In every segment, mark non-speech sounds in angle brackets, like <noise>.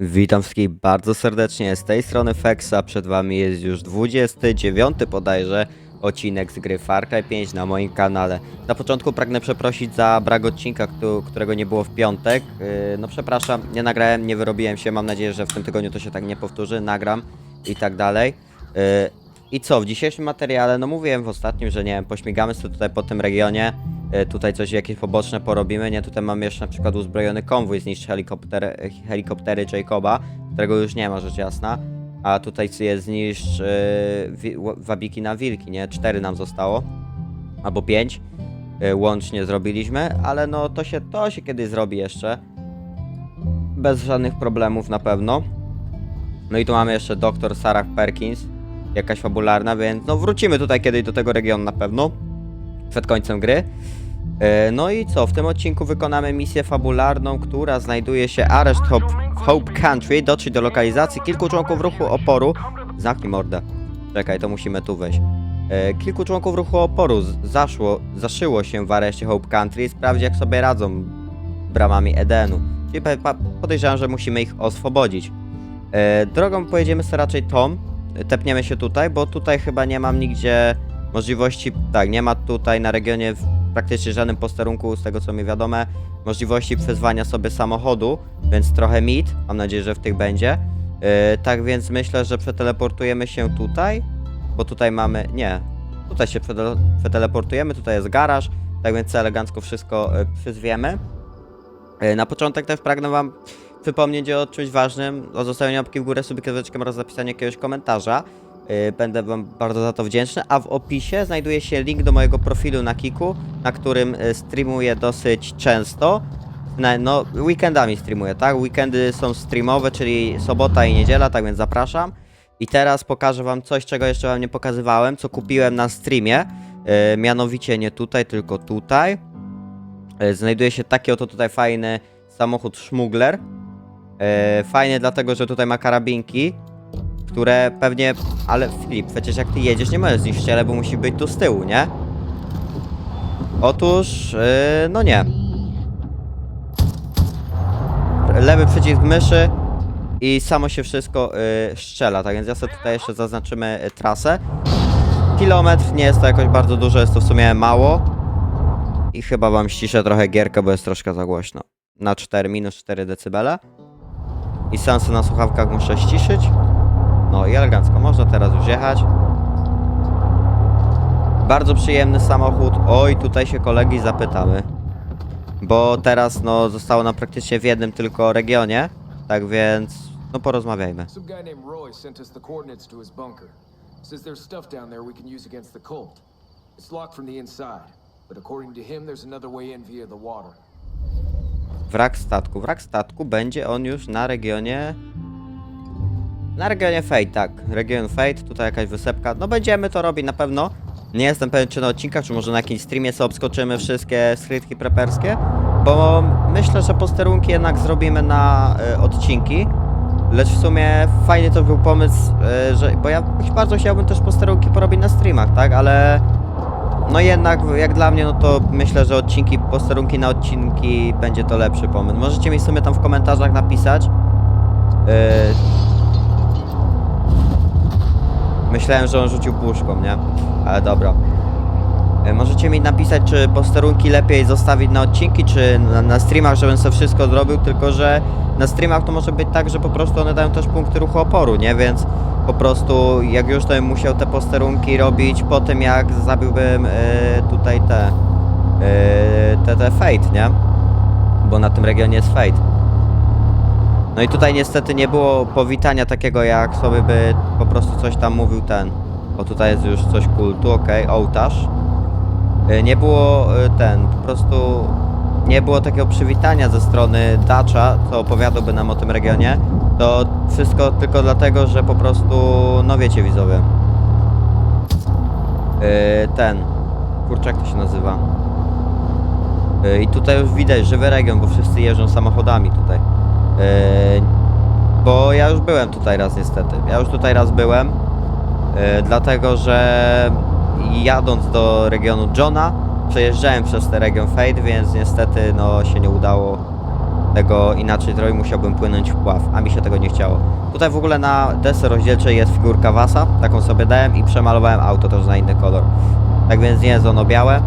Witam wszystkich bardzo serdecznie, z tej strony Fexa, przed wami jest już 29 bodajże odcinek z gry Far Cry 5 na moim kanale. Na początku pragnę przeprosić za brak odcinka, któ- którego nie było w piątek. Yy, No przepraszam, nie nagrałem, nie wyrobiłem się, mam nadzieję, że w tym tygodniu to się tak nie powtórzy, nagram i tak dalej. Yy, I co, w dzisiejszym materiale, no mówiłem w ostatnim, że nie wiem, pośmigamy sobie tutaj po tym regionie, tutaj coś jakieś poboczne porobimy, nie, tutaj mamy jeszcze na przykład uzbrojony konwój, zniszczy helikopter, helikoptery Jacoba, którego już nie ma, rzecz jasna. A tutaj jest zniszcz yy, ł- wabiki na wilki, nie? Cztery nam zostało. Albo pięć. Yy, łącznie zrobiliśmy, ale no to się, to się kiedyś zrobi jeszcze. Bez żadnych problemów na pewno. No i tu mamy jeszcze doktor Sarah Perkins. Jakaś fabularna, więc no wrócimy tutaj kiedyś do tego regionu na pewno. Przed końcem gry. E, No i co? W tym odcinku wykonamy misję fabularną, która znajduje się areszt Hope, w Hope Country. Dotrzeć do lokalizacji kilku członków ruchu oporu. Zamknij mordę. Czekaj, to musimy tu wejść. E, Kilku członków ruchu oporu zaszło, zaszyło się w areszcie Hope Country i jak sobie radzą bramami Edenu. Czyli podejrzewam, że musimy ich oswobodzić. E, Drogą pojedziemy sobie raczej Tom. Tepniemy się tutaj, bo tutaj chyba nie mam nigdzie możliwości. Tak, nie ma tutaj na regionie praktycznie żadnym posterunku, z tego co mi wiadomo, możliwości przyzwania sobie samochodu, więc trochę mit. Mam nadzieję, że w tych będzie. E, tak więc myślę, że przeteleportujemy się tutaj, bo tutaj mamy. Nie, tutaj się przetele- przeteleportujemy, tutaj jest garaż, tak więc elegancko wszystko e, przyzwiemy. E, Na początek też pragnę Wam przypomnieć o czymś ważnym, o zostawieniu łapki w górę, subskrypcji oraz zapisaniu jakiegoś komentarza. Yy, Będę Wam bardzo za to wdzięczny, a w opisie znajduje się link do mojego profilu na Kiku, na którym y, streamuję dosyć często. No, weekendami streamuję, tak? Weekendy są streamowe, czyli sobota i niedziela, tak więc zapraszam. I teraz pokażę Wam coś, czego jeszcze Wam nie pokazywałem, co kupiłem na streamie. Yy, mianowicie nie tutaj, tylko tutaj. Znajduje się taki oto tutaj fajny samochód szmugler. Fajny dlatego, że tutaj ma karabinki, które pewnie... Ale Filip, przecież jak ty jedziesz, nie możesz zniszczyć, ale bo musi być tu z tyłu, nie? Otóż, yy, no nie. Lewy przycisk myszy i samo się wszystko yy, szczela, tak więc ja sobie tutaj jeszcze zaznaczymy y, trasę. Kilometr, nie jest to jakoś bardzo dużo, jest to w sumie mało. I chyba wam ściszę trochę gierkę, bo jest troszkę za głośno. Na 4, minus 4 dB. I sensy na słuchawkach muszę ściszyć. No i elegancko, można teraz już jechać. Bardzo przyjemny samochód. Oj, tutaj się kolegi zapytamy. Bo teraz no zostało nam praktycznie w jednym tylko regionie. Tak więc no porozmawiajmy. Some guy named Roy sent us the coordinates to his bunker. Says there's stuff down there we can use against the cult. It's locked from the inside, but according to him, there's another way in via the water. Wrak statku. Wrak statku będzie on już na regionie. Na regionie Fate, tak. Region Fate, tutaj jakaś wysepka. No będziemy to robić na pewno. Nie jestem pewien czy na odcinkach, czy może na jakimś streamie sobie obskoczymy wszystkie skrytki preperskie. Bo myślę, że posterunki jednak zrobimy na y, odcinki. Lecz w sumie fajny to był pomysł, y, że. Bo ja bardzo chciałbym też posterunki porobić na streamach, tak? Ale. No jednak, jak dla mnie, no to myślę, że odcinki, posterunki na odcinki będzie to lepszy pomysł. Możecie mi w sumie tam w komentarzach napisać. Yy... Myślałem, że on rzucił puszką, nie? Ale dobra. Yy, Możecie mi napisać, czy posterunki lepiej zostawić na odcinki, czy na, na streamach, żebym sobie wszystko zrobił, tylko że na streamach to może być tak, że po prostu one dają też punkty ruchu oporu, nie? Więc po prostu jak już to bym musiał te posterunki robić po tym jak zabiłbym yy, tutaj te, yy, te te Fate, nie? Bo na tym regionie jest Fate. No i tutaj niestety nie było powitania takiego jak sobie by po prostu coś tam mówił ten. O tutaj jest już coś kultu, okej, ołtarz. Yy, Nie było yy, ten, po prostu nie było takiego przywitania ze strony Dacza, co opowiadałby nam o tym regionie. To wszystko tylko dlatego, że po prostu, no wiecie widzowie. Yy, ten, kurczę jak to się nazywa. I tutaj już widać żywy region, bo wszyscy jeżdżą samochodami tutaj. Yy, bo ja już byłem tutaj raz niestety. Ja już tutaj raz byłem. Yy, dlatego, że jadąc do regionu Johna, przejeżdżałem przez ten region Fate, więc niestety no się nie udało tego inaczej zrobił, musiałbym płynąć w pław, a mi się tego nie chciało. Tutaj w ogóle na desce rozdzielczej jest figurka Wasa, taką sobie dałem i przemalowałem auto też na inny kolor. Tak więc nie jest ono białe,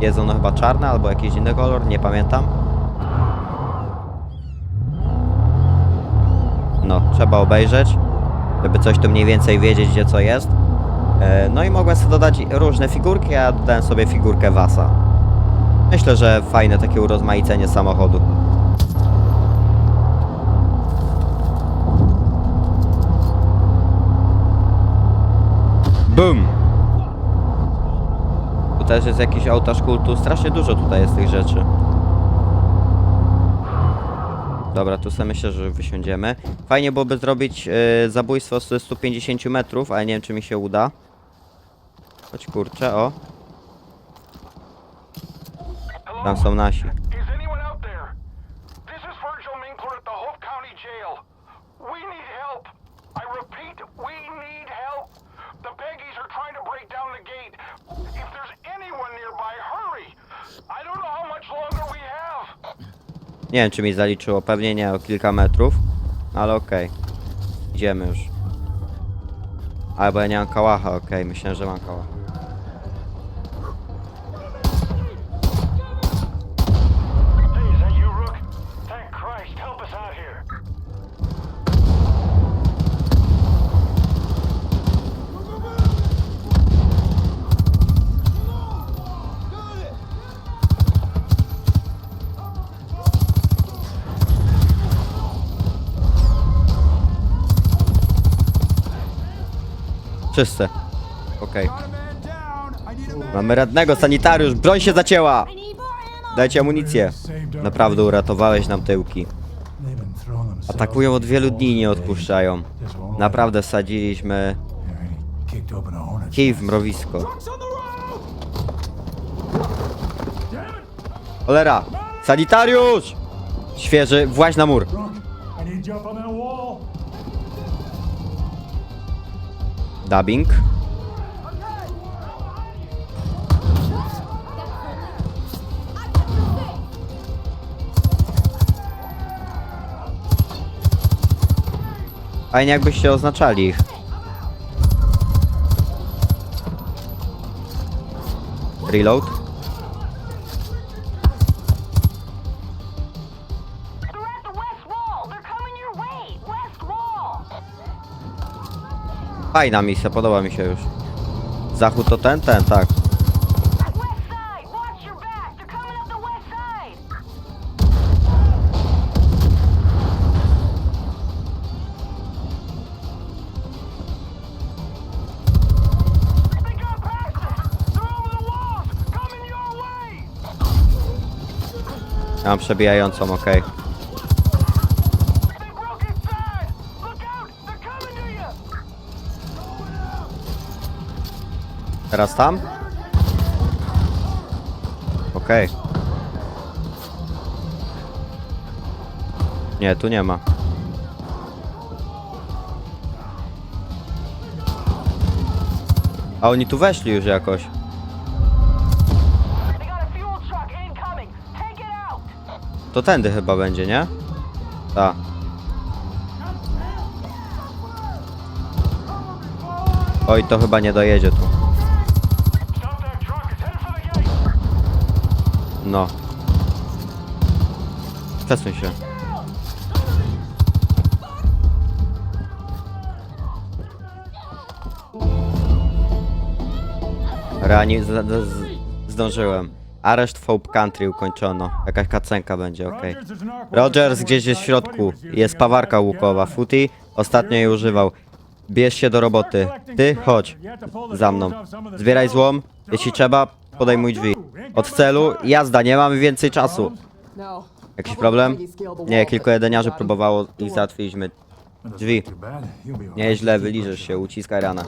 jest ono chyba czarne albo jakiś inny kolor, nie pamiętam. No, trzeba obejrzeć, żeby coś tu mniej więcej wiedzieć, gdzie co jest. E, No i mogłem sobie dodać różne figurki, a ja dodałem sobie figurkę Wasa. Myślę, że fajne takie urozmaicenie samochodu. Boom! Tu też jest jakiś ołtarz kultu. Strasznie dużo tutaj jest tych rzeczy. Dobra, tu sobie myślę, że wysiądziemy. Fajnie byłoby zrobić e, zabójstwo z 150 metrów, ale nie wiem, czy mi się uda. Chodź kurczę, o. Tam są nasi. Is anyone out there? This is Virgil Minkler at the Hope County Jail. We need help. I repeat, we need help. The Peggies are trying to break down the gate. If there's anyone nearby, hurry. I don't know how much longer we have. Nie wiem, czy mi zaliczyło. Pewnie nie o kilka metrów. Ale okej. Idziemy już. Albo ja nie mam kałacha, okej. Myślałem, że mam kałacha. Wszyscy. Okej. Mamy radnego, sanitariusz, broń się zacięła! Dajcie amunicję. Naprawdę uratowałeś nam tyłki. Atakują od wielu dni i nie odpuszczają. Naprawdę wsadziliśmy kij w mrowisko. Cholera! Sanitariusz! Świeży, właź na mur. Dubbing. Fajnie jakbyście oznaczali ich. Reload. Fajna misja, podoba mi się już. Zachód to ten, ten, tak. West side. Watch your Teraz tam? Okej. Nie, tu nie ma. A oni tu weszli już jakoś. To tędy chyba będzie, nie? Tak. Oj, to chyba nie dojedzie tu. No. Przesuń się. Rani, z, z, zdążyłem. Areszt Hope Country ukończono. Jakaś kacenka będzie, okej. Rogers gdzieś jest w środku. Jest pawarka łukowa. Footy ostatnio jej używał. Bierz się do roboty. Ty, chodź. Za mną. Zbieraj złom. Jeśli trzeba, podejmuj drzwi. Od celu, jazda, nie mamy więcej czasu. Jakiś problem? Nie, kilku jedeniarzy próbowało i załatwiliśmy. Drzwi. Nieźle, wyliżesz się, uciskaj rana.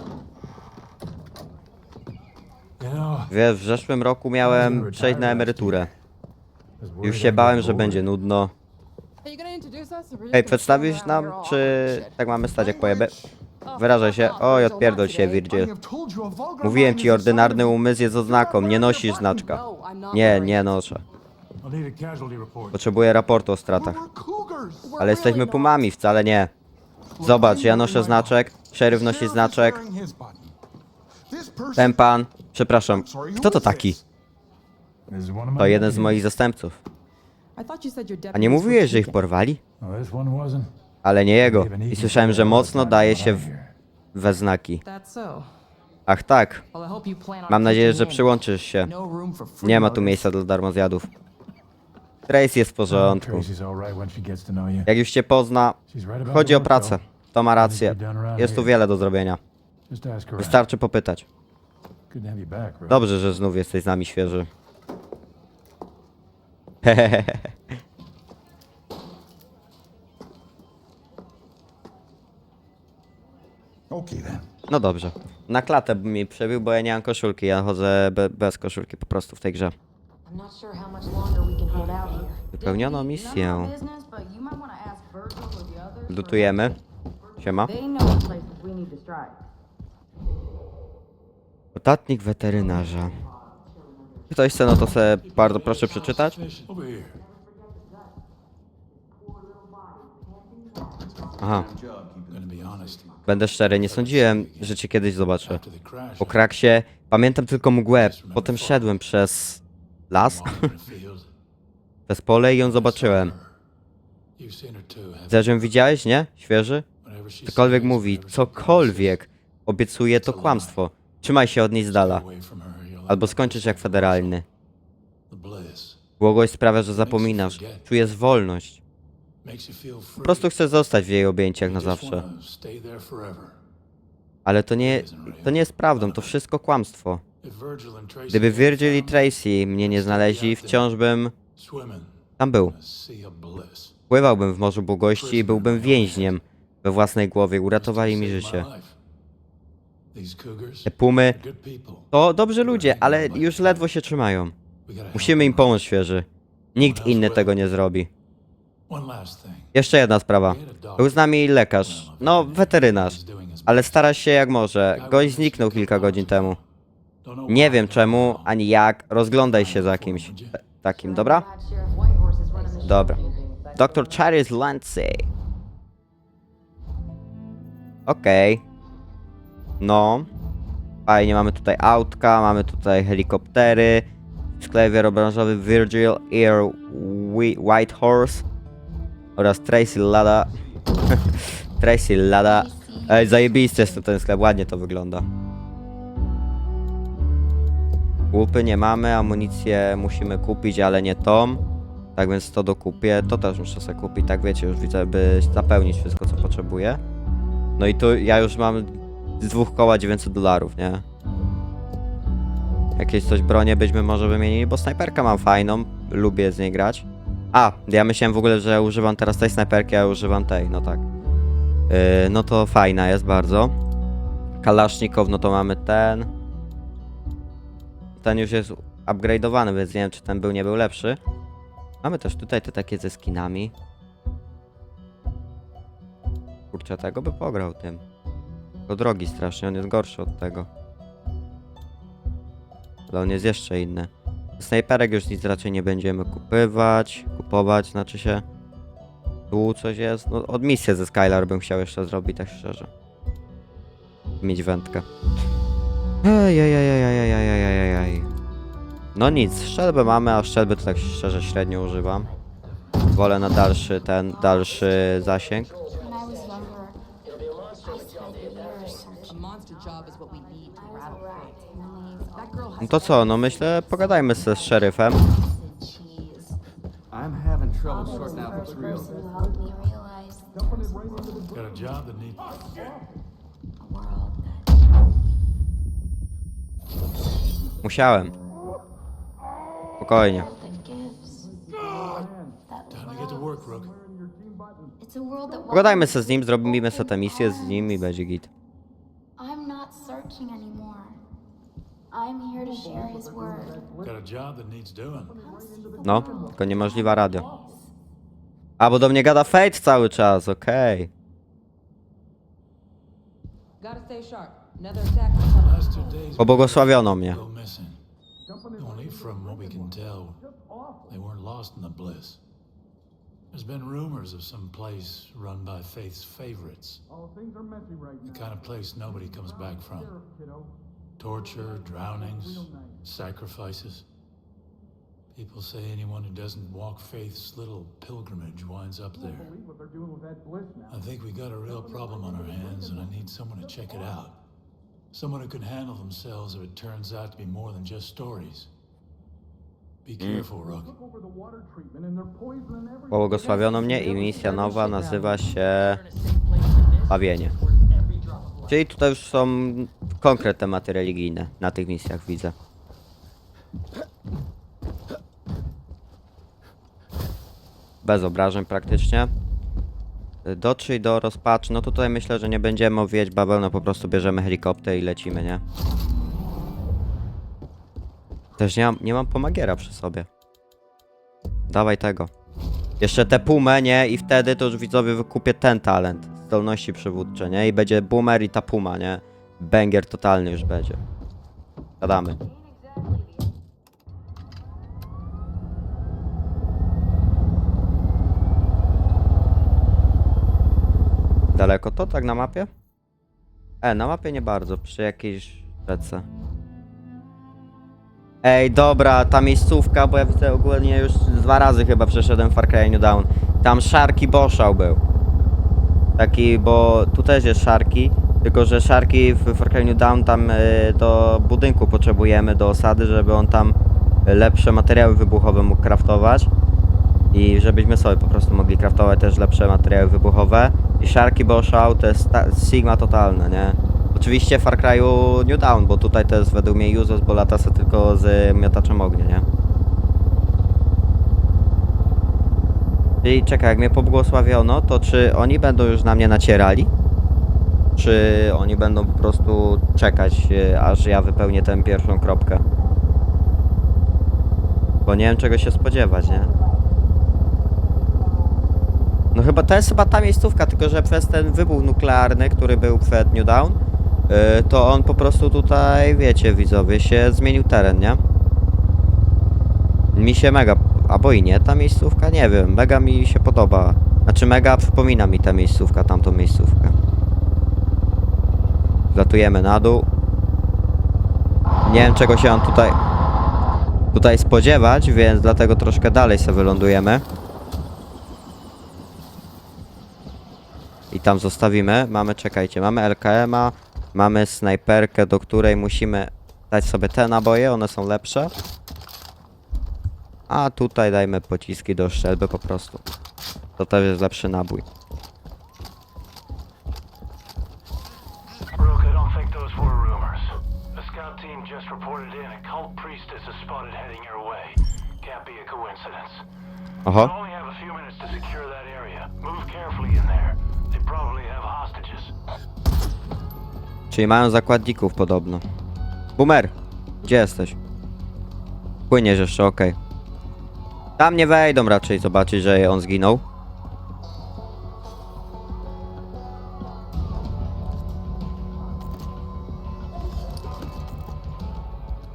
Wiesz, w zeszłym roku miałem przejść na emeryturę. Już się bałem, że będzie nudno. Hej, przedstawisz nam, czy tak mamy stać jak pojeby? Wyrażaj się. Oj, odpierdol się, Virgil. Mówiłem ci, ordynarny umysł jest oznaką, nie nosisz znaczka. Nie, nie noszę. Potrzebuję raportu o stratach. Ale jesteśmy pumami, wcale nie. Zobacz, ja noszę znaczek, szeryf nosi znaczek, ten pan... Przepraszam, kto to taki? To jeden z moich zastępców. A nie mówiłeś, że ich porwali? ale nie jego. I słyszałem, że mocno daje się w... we znaki. Ach tak. Mam nadzieję, że przyłączysz się. Nie ma tu miejsca dla darmozjadów. Trace jest w porządku. Jak już cię pozna, chodzi o pracę. To ma rację. Jest tu wiele do zrobienia. Wystarczy popytać. Dobrze, że znów jesteś z nami świeży. Hehehe. <laughs> No dobrze. Na klatę by mi przebił, bo ja nie mam koszulki. Ja chodzę be bez koszulki po prostu w tej grze. Wypełniono misję. Lutujemy. Siema. Notatnik weterynarza. Ktoś chce, no to se bardzo proszę przeczytać. Aha będę szczery, nie sądziłem, że cię kiedyś zobaczę. Po kraksie pamiętam tylko mgłę, potem szedłem przez las, <laughs> przez pole i ją zobaczyłem. Ją widziałeś, nie? Świeży? Cokolwiek mówi, cokolwiek obiecuje, to kłamstwo. Trzymaj się od niej z dala. Albo skończysz jak federalny. Błogość sprawia, że zapominasz. Czujesz wolność. Po prostu chcesz zostać w jej objęciach na zawsze. Ale to nie, to nie jest prawdą, to wszystko kłamstwo. Gdyby Virgil i Tracy mnie nie znaleźli, wciąż bym tam był. Pływałbym w morzu błogości i byłbym więźniem we własnej głowie. Uratowali mi życie. Te pumy to dobrzy ludzie, ale już ledwo się trzymają. Musimy im pomóc, świeży. Nikt inny tego nie zrobi. Jeszcze jedna sprawa. Był z nami lekarz, no weterynarz, ale stara się jak może. Gość zniknął kilka godzin temu. Nie wiem czemu, ani jak. Rozglądaj się za kimś takim, dobra? Dobra. Dr. Charis Lancey. Okej. No. Fajnie, mamy tutaj autka, mamy tutaj helikoptery. Sklewier obrążowy Virgil Air White Horse oraz Tracy Lada. <laughs> Tracy Lada. Ej, zajebisty jest to ten sklep, ładnie to wygląda. Łupy nie mamy, amunicję musimy kupić, ale nie tą. Tak więc to dokupię, to też muszę sobie kupić, tak wiecie, już widzę, by zapełnić wszystko, co potrzebuję. No i tu ja już mam z dwóch koła 900 dolarów, nie? Jakieś coś bronię byśmy może wymienili, bo snajperkę mam fajną, lubię z niej grać. A, ja myślałem w ogóle, że używam teraz tej snajperki, a używam tej, no tak. Yy, no to fajna jest bardzo. Kalasznikow, no to mamy ten. Ten już jest upgrade'owany, więc nie wiem, czy ten był, nie był lepszy. Mamy też tutaj te takie ze skinami. Kurczę, tego by pograł tym. To drogi strasznie, on jest gorszy od tego. Ale on jest jeszcze inny. Snajperek już nic raczej nie będziemy kupywać, kupować, znaczy się. Tu coś jest. No, od misję ze Skylar bym chciał jeszcze zrobić, tak szczerze. Mieć wędkę. Ejejejejejejejejejej. No nic, szczelbę mamy, a szczelby to tak szczerze średnio używam. Wolę na dalszy ten, dalszy zasięg. No to co, no myślę, pogadajmy ze szeryfem. Trouble sorting out what's real. helped me realize world, Got a job that needs. a world that Musiałem. Spokojnie. that gives. That Time to get to loves. work, Rook. It's a world that Pogadajmy se z nim, zrobimy sobie tę misję z nim i będzie git. I'm not searching anymore. I'm here to share his word. Got a job that needs doing. No, tylko niemożliwa radio. A, bo do mnie gada Fate cały czas, okej. Gotta stay sharp. Another attack is coming. Last two days. Pobłogosławiono mnie. Go missing. Only from what we can tell, they weren't lost. lost in the bliss. There's been rumors of some place run by Faith's favorites. The kind of place nobody comes back from. Torture, drownings, sacrifices. People say anyone who doesn't walk Faith's little pilgrimage winds up there. I think we got a real problem on our hands, and I need someone to check it out. Someone who can handle themselves if it turns out to be more than just stories. Be careful, Rook. Błogosławiono mnie i misja nowa nazywa się Bawienie. Czyli tutaj już są konkretne tematy religijne na tych misjach, widzę. Bez obrażeń praktycznie. Dotrzyj do rozpaczy. No tutaj myślę, że nie będziemy owijać bawełnę, po prostu bierzemy helikopter i lecimy, nie? Też nie mam, nie mam pomagiera przy sobie. Dawaj tego. Jeszcze te pumę, nie? I wtedy to już widzowie wykupię ten talent. Zdolności przywódcze, nie? I będzie boomer i ta puma, nie? Banger totalny już będzie. Gadamy. Daleko to tak na mapie? E, na mapie nie bardzo, przy jakiejś rzece. Ej, dobra, ta miejscówka, bo ja widzę ogólnie już dwa razy chyba przeszedłem Far Cry New Dawn. Tam Sharky Boszał był. Taki, bo tu też jest Sharky, tylko że Sharky w Far Cry New Dawn tam y, do budynku potrzebujemy, do osady, żeby on tam lepsze materiały wybuchowe mógł craftować. I żebyśmy sobie po prostu mogli craftować też lepsze materiały wybuchowe. I Sharky Boszał to jest ta- Sigma totalne, nie? Oczywiście Far Cry'u New Dawn, bo tutaj to jest według mnie useless, bo lata se tylko z miotaczem ognia, nie? Czyli czekaj, jak mnie pobłogosławiono, to czy oni będą już na mnie nacierali? Czy oni będą po prostu czekać, e, aż ja wypełnię tę pierwszą kropkę? Bo nie wiem czego się spodziewać, nie? No chyba to jest chyba ta miejscówka, tylko że przez ten wybuch nuklearny, który był przed New Dawn, yy, to on po prostu tutaj, wiecie widzowie, się zmienił teren, nie? Mi się mega, albo i nie, ta miejscówka, nie wiem, mega mi się podoba. Znaczy mega przypomina mi ta miejscówka, tamtą miejscówkę. Latujemy na dół. Nie wiem czego się mam tutaj, tutaj spodziewać, więc dlatego troszkę dalej sobie wylądujemy. Tam zostawimy. Mamy, czekajcie, mamy LKM-a, mamy snajperkę, do której musimy dać sobie te naboje, one są lepsze. A tutaj dajmy pociski do strzelby po prostu. To też jest lepszy nabój. Rook, czyli mają zakładników podobno. Boomer, gdzie jesteś? Płyniesz jeszcze, okej. Tam nie wejdą raczej zobaczyć, że on zginął.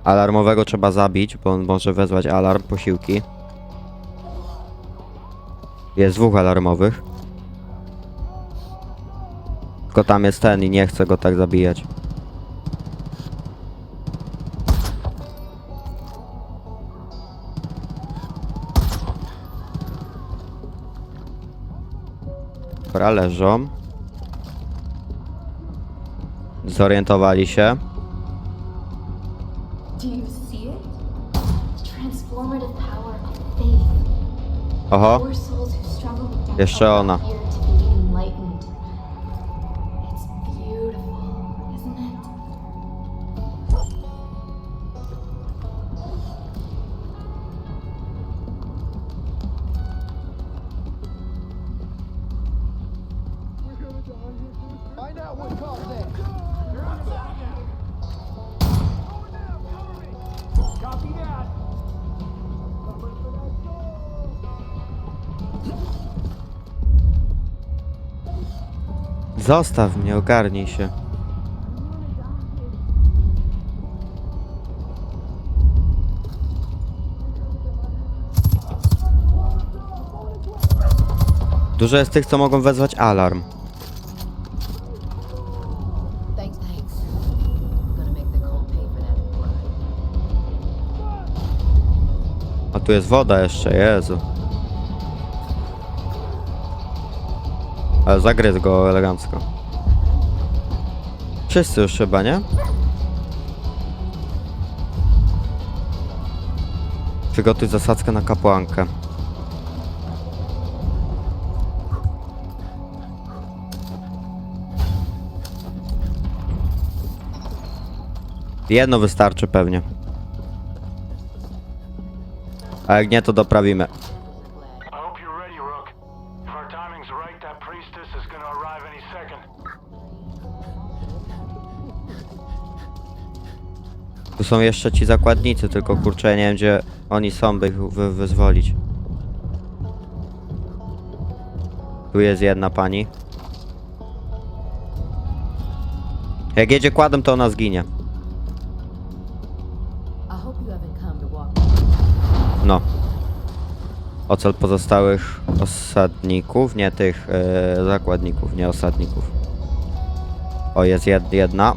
Alarmowego trzeba zabić, bo on może wezwać alarm, posiłki. Jest dwóch alarmowych. Tylko tam jest ten i nie chcę go tak zabijać. Dobra, leżą. Zorientowali się. Do you see Zostaw mnie, ogarnij się. Dużo jest tych, co mogą wezwać alarm. Tu jest woda jeszcze, Jezu. Ale zagryzł go elegancko. Wszyscy już chyba, nie? Przygotuj zasadzkę na kapłankę. Jedno wystarczy pewnie. A jak nie, to doprawimy. I hope you're ready, Rook. If our timing's right, that priestess is gonna arrive any second. Tu są jeszcze ci zakładnicy, tylko kurczę, ja nie wiem gdzie oni są, by ich wy wyzwolić. Tu jest jedna pani. Jak jedzie kładem, to ona zginie. Ocel pozostałych osadników, nie tych e, zakładników, nie osadników. O, jest jed jedna.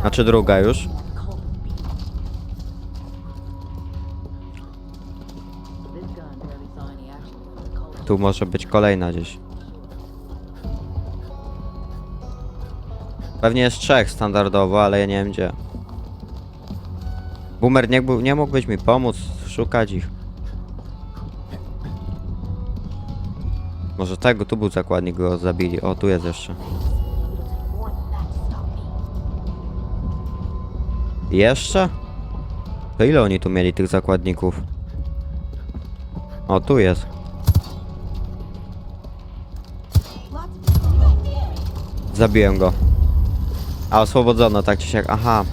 Znaczy druga już. Tu może być kolejna gdzieś. Pewnie jest trzech standardowo, ale ja nie wiem gdzie. Boomer, nie, nie mógłbyś mi pomóc szukać ich? Może tego, tu był zakładnik, go zabili. O, tu jest jeszcze. Jeszcze? To ile oni tu mieli tych zakładników? O, tu jest. Zabiłem go. A oswobodzono tak czy siak. Aha,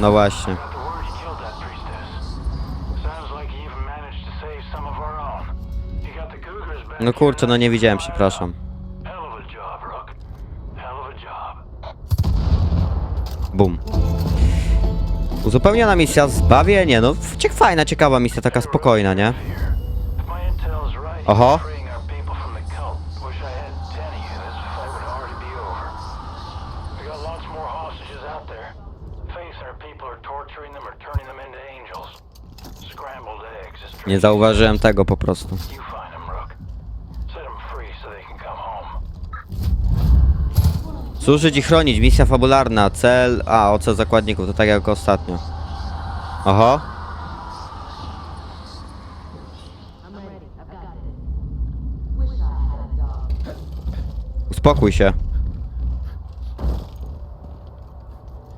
no właśnie. No kurczę, no nie widziałem, przepraszam. Bum. Uzupełniona misja, zbawienie, no cie- fajna, ciekawa misja, taka spokojna, nie? Is Nie zauważyłem tego po prostu. You find them, Rook. Set them free so they can come home. Służyć i chronić, misja fabularna, cel... A, ocel zakładników, to tak jak ostatnio. Oho. Uspokój się.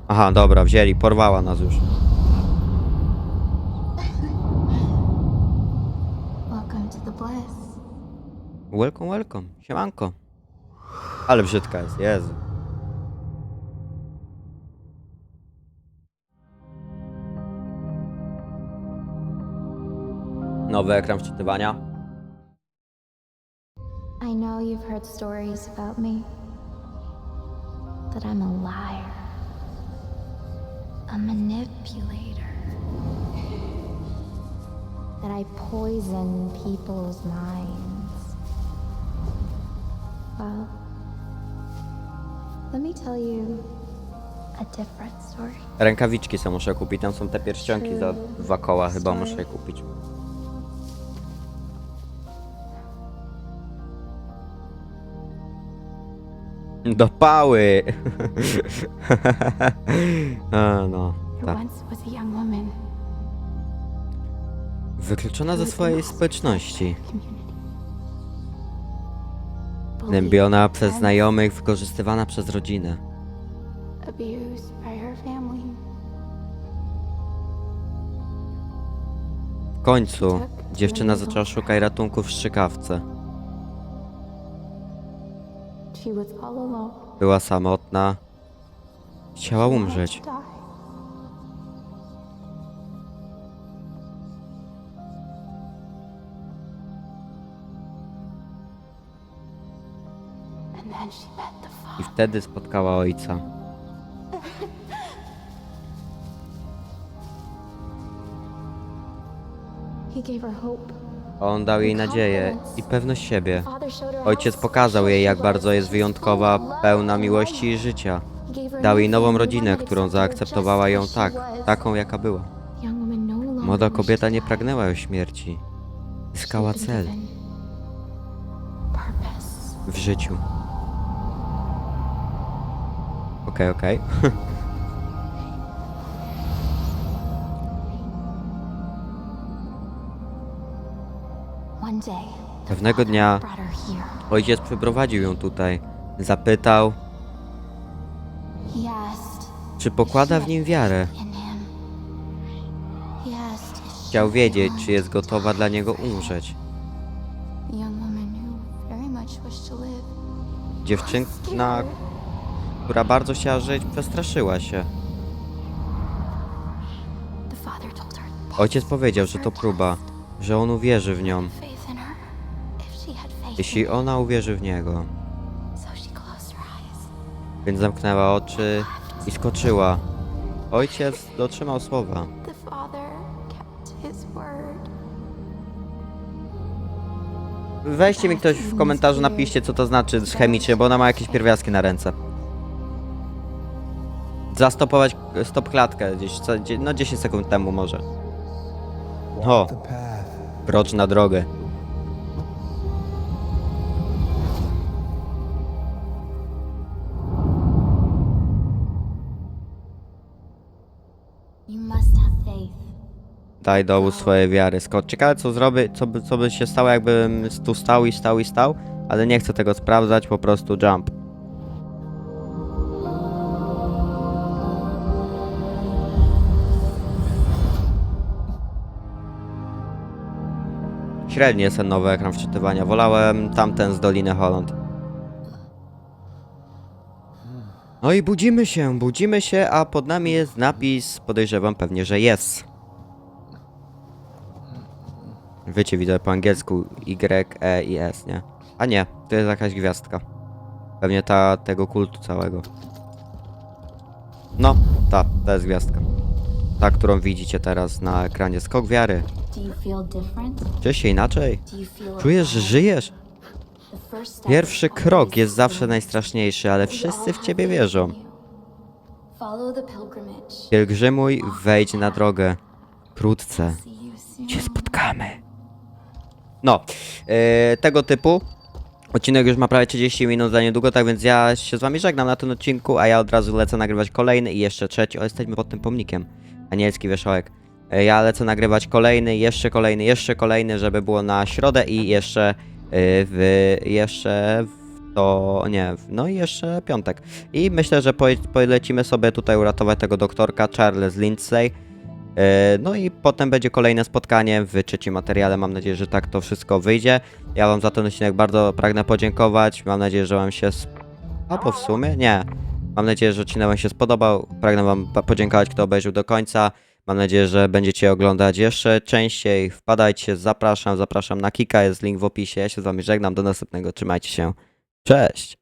Aha, dobra, wzięli, porwała nas już. Welcome, welcome, siemanko. Ale brzydka jest, Jezu. Nowy ekran wczytywania. I know you've heard stories about me. That I'm a liar. A manipulator. That I poison people's minds. Well, let me tell you. Rękawiczki sobie muszę kupić, tam są te pierścionki za dwa koła, chyba muszę je kupić. Do pały! <laughs> A, no, There tak. once was a young woman Wykluczona ze swojej społeczności. community. Gnębiona przez znajomych, wykorzystywana przez rodzinę. abused by her family. W końcu dziewczyna zaczęła szukać ratunku w strzykawce. Była samotna. Chciała umrzeć. I wtedy spotkała ojca. He gave her hope On dał jej nadzieję i pewność siebie. Ojciec pokazał jej, jak bardzo jest wyjątkowa, pełna miłości i życia. Dał jej nową rodzinę, którą zaakceptowała ją tak, taką jaka była. Młoda kobieta nie pragnęła już śmierci. Zyskała cel w życiu. Okej, okej. <laughs> Pewnego dnia ojciec przyprowadził ją tutaj. Zapytał, czy pokłada w nim wiarę. Chciał wiedzieć, czy jest gotowa dla niego umrzeć. Dziewczyna, która bardzo chciała żyć, przestraszyła się. Ojciec powiedział, że to próba, że on uwierzy w nią, jeśli ona uwierzy w niego. Więc zamknęła oczy i skoczyła. Ojciec dotrzymał słowa. Weźcie mi ktoś w komentarzu, napiszcie co to znaczy chemicznie, bo ona ma jakieś pierwiastki na ręce. Zastopować stop klatkę gdzieś, no 10 sekund temu może. O, krocz na drogę. Daj dowód swojej wiary. Scott, ciekawe co zrobię, co by, co by się stało jakbym tu stał i stał i stał, ale nie chcę tego sprawdzać, po prostu jump. Średni jest ten nowy ekran wczytywania. Wolałem tamten z Doliny Holland. No i budzimy się, budzimy się, a pod nami jest napis, podejrzewam pewnie, że jest. Wiecie, widzę po angielsku Y, E i S, nie? A nie, to jest jakaś gwiazdka. Pewnie ta tego kultu całego. No, ta, to jest gwiazdka. Ta, którą widzicie teraz na ekranie. Skok wiary. Czy się inaczej? Czujesz, że żyjesz? Pierwszy krok jest zawsze najstraszniejszy, ale wszyscy w ciebie wierzą. Pielgrzymuj, wejdź na drogę. Wkrótce się spotkamy. No, e, tego typu. Odcinek już ma prawie 30 minut za niedługo, tak więc ja się z wami żegnam na tym odcinku, a ja od razu lecę nagrywać kolejny i jeszcze trzeci. O, jesteśmy pod tym pomnikiem. Anielski wierzchołek. E, Ja lecę nagrywać kolejny, jeszcze kolejny, jeszcze kolejny, żeby było na środę i jeszcze e, w jeszcze w to nie, no i jeszcze piątek. I myślę, że polecimy sobie tutaj uratować tego doktorka Charles Lindsay. E, No i potem będzie kolejne spotkanie w trzecim materiale. Mam nadzieję, że tak to wszystko wyjdzie. Ja Wam za ten odcinek bardzo pragnę podziękować. Mam nadzieję, że Wam się. Albo w sumie? Nie. Mam nadzieję, że odcinek Wam się spodobał. Pragnę Wam podziękować, kto obejrzał do końca. Mam nadzieję, że będziecie oglądać jeszcze częściej. Wpadajcie, zapraszam, zapraszam na Kika, jest link w opisie. Ja się z Wami żegnam. Do następnego. Trzymajcie się. Cześć!